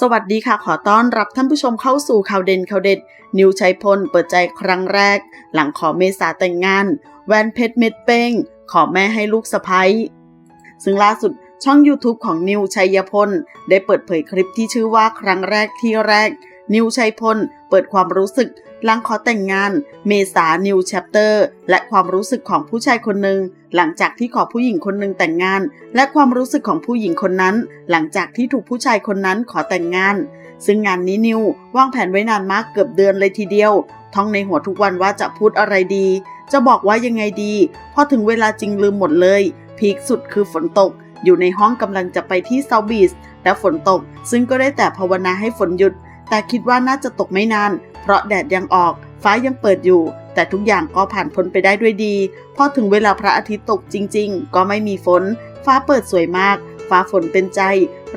สวัสดีค่ะขอต้อนรับท่านผู้ชมเข้าสู่ข่าวเด่นข่าวเด็ด นิวชัยพลเปิดใจครั้งแรก หลังขอเมษาแต่งงาน แวนเพชรเม็ดเป้ง ขอแม่ให้ลูกสะพ้ยซึ่งล่าสุดช่อง YouTube ของนิวชัยพลได้เปิดเผยคลิปที่ชื่อว่าครั้งแรกที่แรก นิวชัยพล เปิดความรู้สึกหลังขอแต่งงาน เมษา New Chapter และความรู้สึกของผู้ชายคนหนึ่ง หลังจากที่ขอผู้หญิงคนหนึ่งแต่งงาน และความรู้สึกของผู้หญิงคนนั้น หลังจากที่ถูกผู้ชายคนนั้นขอแต่งงาน ซึ่งงานนี้นิววางแผนไว้นานมากเกือบเดือนเลยทีเดียว ท่องในหัวทุกวันว่าจะพูดอะไรดี จะบอกว่ายังไงดี พอถึงเวลาจริงลืมหมดเลย พีคสุดคือฝนตก อยู่ในห้องกำลังจะไปที่เซาบีสและฝนตก ซึ่งก็ได้แต่ภาวนาให้ฝนหยุด แต่คิดว่าน่าจะตกไม่นาน เพราะแดดยังออก ฟ้ายังเปิดอยู่ แต่ทุกอย่างก็ผ่านพ้นไปได้ด้วยดี พอถึงเวลาพระอาทิตย์ตกจริง ๆ ก็ไม่มีฝน ฟ้าเปิดสวยมาก ฟ้าฝนเป็นใจ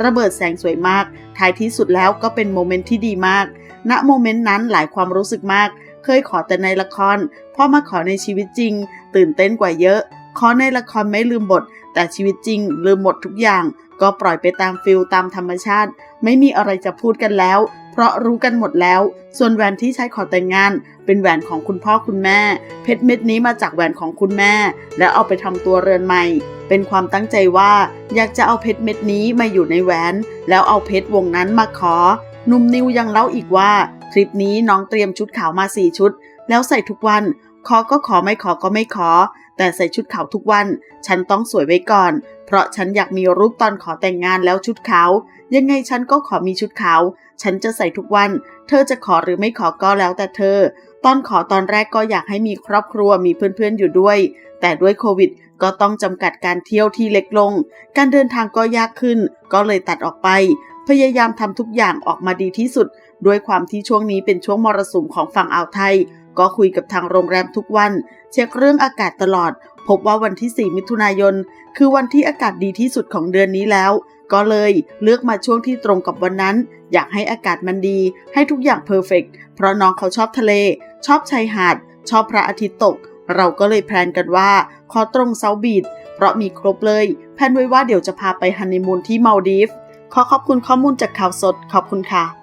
ระเบิดแสงสวยมาก ท้ายที่สุดแล้วก็เป็นโมเมนต์ที่ดีมาก ณ โมเมนต์นั้นหลายความรู้สึกมาก เคยขอแต่ในละคร พอมาขอในชีวิตจริง ตื่นเต้นกว่าเยอะ ขอในละครไม่ลืมบท แต่ชีวิตจริง ลืมหมดทุกอย่าง ก็ปล่อยไปตามฟิลตามธรรมชาติ ไม่มีอะไรจะพูดกันแล้ว ราะรู้กันหมดแล้ว ส่วนแหวนที่ใช้ขอแต่งงาน เป็นแหวนของคุณพ่อคุณแม่ เพชรเม็ดนี้มาจากแหวนของคุณแม่ แล้วเอาไปทำตัวเรือนใหม่ เป็นความตั้งใจว่าอยากจะเอาเพชรเม็ดนี้มาอยู่ในแหวน แล้วเอาเพชรวงนั้นมาขอหนุ่มนิวยังเล่าอีกว่าทริปนี้น้องเตรียมชุดขาวมาสี่ชุด แล้วใส่ทุกวัน ขอก็ขอไม่ขอก็ไม่ขอ แต่ใส่ชุดขาวทุกวัน ฉันต้องสวยไว้ก่อน เพราะฉันอยากมีรูปตอนขอแต่งงานแล้วชุดขาว ยังไงฉันก็ขอมีชุดขาว ฉันจะใส่ทุกวัน เธอจะขอหรือไม่ขอก็แล้วแต่เธอ ตอนขอตอนแรกก็อยากให้มีครอบครัวมีเพื่อนๆอยู่ด้วย แต่ด้วยโควิดก็ต้องจำกัดการเที่ยวที่เล็กลง การเดินทางก็ยากขึ้น ก็เลยตัดออกไป พยายามทำทุกอย่างออกมาดีที่สุด ด้วยความที่ช่วงนี้เป็นช่วงมรสุมของฝั่งอ่าวไทย ก็คุยกับทางโรงแรมทุกวัน เช็คเรื่องอากาศตลอด พบว่าวันที่ 4 มิถุนายน คือวันที่อากาศดีที่สุดของเดือนนี้แล้ว ก็เลยเลือกมาช่วงที่ตรงกับวันนั้น อยากให้อากาศมันดี ให้ทุกอย่างเพอร์เฟกเพราะน้องเขาชอบทะเล ชอบชายหาด ชอบพระอาทิตย์ตก เราก็เลยแพลนกันว่า ขอตรงเซาบีดเพราะมีครบเลย แพลนไว้ว่าเดี๋ยวจะพาไปฮันนีมูนที่มาลดีฟขอขอบคุณข้อมูลจากข่าวสด ขอบคุณค่ะ